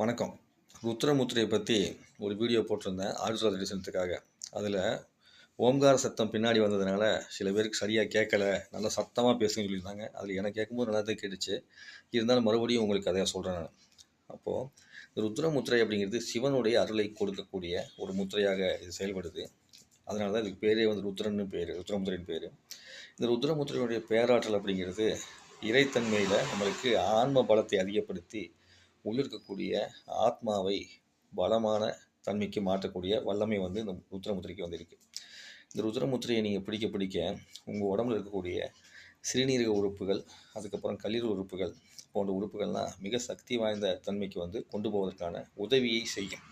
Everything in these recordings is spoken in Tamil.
வணக்கம். ருத்ரமுத்திரையை பற்றி ஒரு வீடியோ போட்டிருந்தேன் ஆயுர்வேத மெடிசனத்துக்காக அதில் ஓம்கார சத்தம் பின்னாடி வந்ததுனால சில பேருக்கு சரியாக கேட்கல நல்லா சத்தமாக பேசுங்க சொல்லியிருந்தாங்க. அதில் எனக்கு கேட்கும்போது நல்லா தான் கேட்டுச்சு. இருந்தாலும் மறுபடியும் உங்களுக்கு அதை சொல்கிறேன் நான். அப்போது ருத்ரமுத்திரை அப்படிங்கிறது சிவனுடைய அருளை கொடுக்கக்கூடிய ஒரு முத்திரையாக இது செயல்படுது. அதனால தான் இதுக்கு பேரே வந்து ருத்ரன்னு பேர் ருத்ரமுத்திரையின் பேர். இந்த ருத்ரமுத்திரையுடைய பேராற்றல் அப்படிங்கிறது இறைத்தன்மையில் நம்மளுக்கு ஆன்ம பலத்தை அதிகப்படுத்தி உள்ளிருக்கக்கூடிய ஆத்மாவை பலமான தன்மைக்கு மாற்றக்கூடிய வல்லமை வந்து இந்த ருத்ரமுத்திரைக்கு வந்திருக்கு. இந்த ருத்ரமுத்திரையை நீங்கள் பிடிக்க பிடிக்க உங்கள் உடம்புல இருக்கக்கூடிய சிறுநீரக உறுப்புகள் அதுக்கப்புறம் கல்லீரல் உறுப்புகள் போன்ற உறுப்புகள்லாம் மிக சக்தி வாய்ந்த தன்மைக்கு வந்து கொண்டு போவதற்கான உதவியை செய்யும்.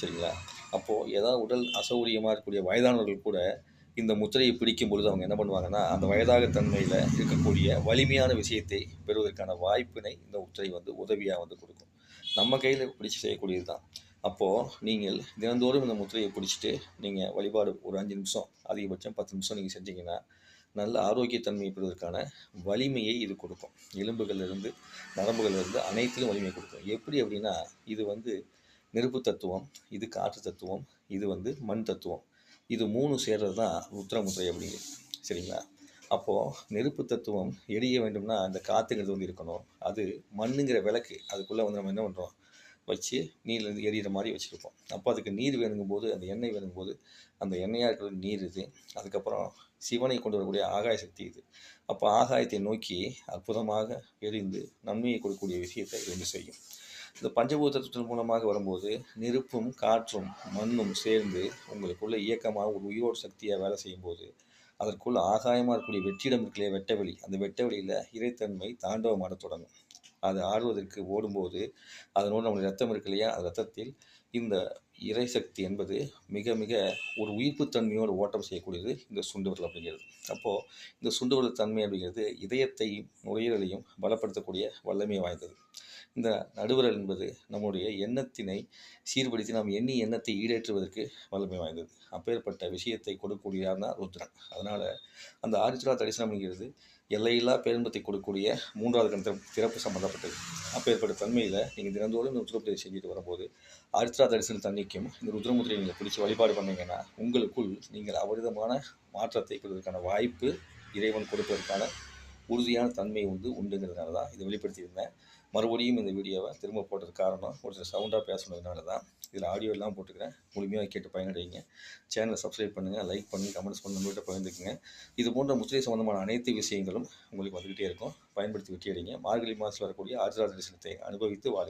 சரிங்களா? அப்போது ஏதாவது உடல் அசௌகரியமாக இருக்கக்கூடிய வயதானவர்கள் கூட இந்த முத்திரையை பிடிக்கும் பொழுது அவங்க என்ன பண்ணுவாங்கன்னா அந்த வயதாக தன்மையில் இருக்கக்கூடிய வலிமையான விஷயத்தை பெறுவதற்கான வாய்ப்பினை இந்த முத்திரை வந்து உதவியாக வந்து கொடுக்கும். நம்ம கையில் பிடிச்சி செய்யக்கூடியது தான் அப்போது நீங்கள் தினந்தோறும் இந்த முத்திரையை பிடிச்சிட்டு நீங்கள் வழிபாடு ஒரு அஞ்சு நிமிஷம் அதிகபட்சம் பத்து நிமிஷம் நீங்கள் செஞ்சீங்கன்னா நல்ல ஆரோக்கியத்தன்மையை பெறுவதற்கான வலிமையை இது கொடுக்கும். எலும்புகள்லேருந்து நரம்புகள்லேருந்து அனைத்திலும் வலிமையை கொடுக்கும். எப்படி அப்படின்னா இது வந்து நெருப்பு தத்துவம் இது காற்று தத்துவம் இது வந்து மண் தத்துவம். இது மூணு சேர்றது தான் ருத்ரமுத்திரை அப்படிங்கிறது சரிங்களா? அப்போது நெருப்பு தத்துவம் எரிய வேண்டும்னா அந்த காற்றுங்கிறது வந்து இருக்கணும். அது மண்ணுங்கிற விளக்கு அதுக்குள்ளே வந்து நம்ம என்ன பண்ணுறோம் வச்சு நீர்லேருந்து எரியிற மாதிரி வச்சுருப்போம். அப்போ அதுக்கு நீர் வேணுங்கும் போது அந்த எண்ணெய் வேணுங்கும் போது அந்த எண்ணெயாக இருக்கிற நீர் இது. அதுக்கப்புறம் சிவனை கொண்டு வரக்கூடிய ஆகாய சக்தி இது. அப்போ ஆகாயத்தை நோக்கி அற்புதமாக எரிந்து நன்மையை கொடுக்கக்கூடிய விஷயத்தை இது வந்து செய்யும். இந்த பஞ்சபூதத்தின் மூலமாக வரும்போது நெருப்பும் காற்றும் மண்ணும் சேர்ந்து உங்களுக்குள்ள இயக்கமாக ஒரு உயிரோடு சக்தியாக வேலை செய்யும்போது அதற்குள் ஆகாயமாக இருக்கக்கூடிய வெற்றிடம் இருக்கலையே வெட்டவெளி? அந்த வெட்டவெளியில் இறைத்தன்மை தாண்டவமாட தொடங்கும். அது ஆடுவதற்கு ஓடும்போது அதனோடு நம்முடைய ரத்தம் இருக்கு இல்லையா அந்த ரத்தத்தில் இந்த இறைசக்தி என்பது மிக மிக ஒரு உயிர்ப்புத்தன்மையோடு ஓட்டம் செய்யக்கூடியது இந்த சுண்டுவிரல் அப்படிங்கிறது. அப்போது இந்த சுண்டுவிரல் தன்மை அப்படிங்கிறது இதயத்தையும் நுரையீரலையும் பலப்படுத்தக்கூடிய வல்லமை வாய்ந்தது. இந்த நடுவிரல் என்பது நம்முடைய எண்ணத்தினை சீர்படுத்தி நாம் எண்ணி எண்ணத்தை ஈடேற்றுவதற்கு வல்லமை வாய்ந்தது. அப்பேற்பட்ட விஷயத்தை கொடுக்கக்கூடியதான் தான் ருத்ரன். அதனால் அந்த ஆரித்ரா தரிசனம் என்கிறது எல்லையில்லா பேரின்பத்தை கொடுக்கக்கூடிய மூன்றாவது கண் திறப்பு சம்மந்தப்பட்டது அப்பேற்பட்ட தன்மையில் நீங்கள் தினந்தோறும் இந்த ருத்ரமுத்திரை செஞ்சுட்டு வரும்போது ஆரித்ரா தரிசன தன்னைக்கும் இந்த ருத்ரமுத்திரை நீங்கள் பிடிச்சி வழிபாடு பண்ணீங்கன்னா உங்களுக்குள் நீங்கள் அபரிதமான மாற்றத்தை பெறுவதற்கான வாய்ப்பு இறைவன் கொடுப்பதற்கான உறுதியான தன்மை வந்து உண்டுங்கிறதுனால தான் இதை வெளிப்படுத்தியிருந்தேன். மறுபடியும் இந்த வீடியோவை திரும்ப போட்டது காரணம் ஒரு சில சவுண்டாக பேசுனதுனால தான் இதில் ஆடியோ எல்லாம் போட்டுக்கிறேன். முழுமையாக கேட்டு பயனடைங்க. சேனலை சப்ஸ்கிரைப் பண்ணுங்கள் லைக் பண்ணி கமெண்ட்ஸ் பண்ணி நம்மகிட்ட பகிர்ந்துக்குங்க இது போன்ற முத்திரை சம்மந்தமான அனைத்து விஷயங்களும் உங்களுக்கு வந்துக்கிட்டே இருக்கும். பயன்படுத்தி வெற்றி மார்கழி மாதத்தில் வரக்கூடிய ஆஜராஜ தரிசனத்தை அனுபவித்து வாழ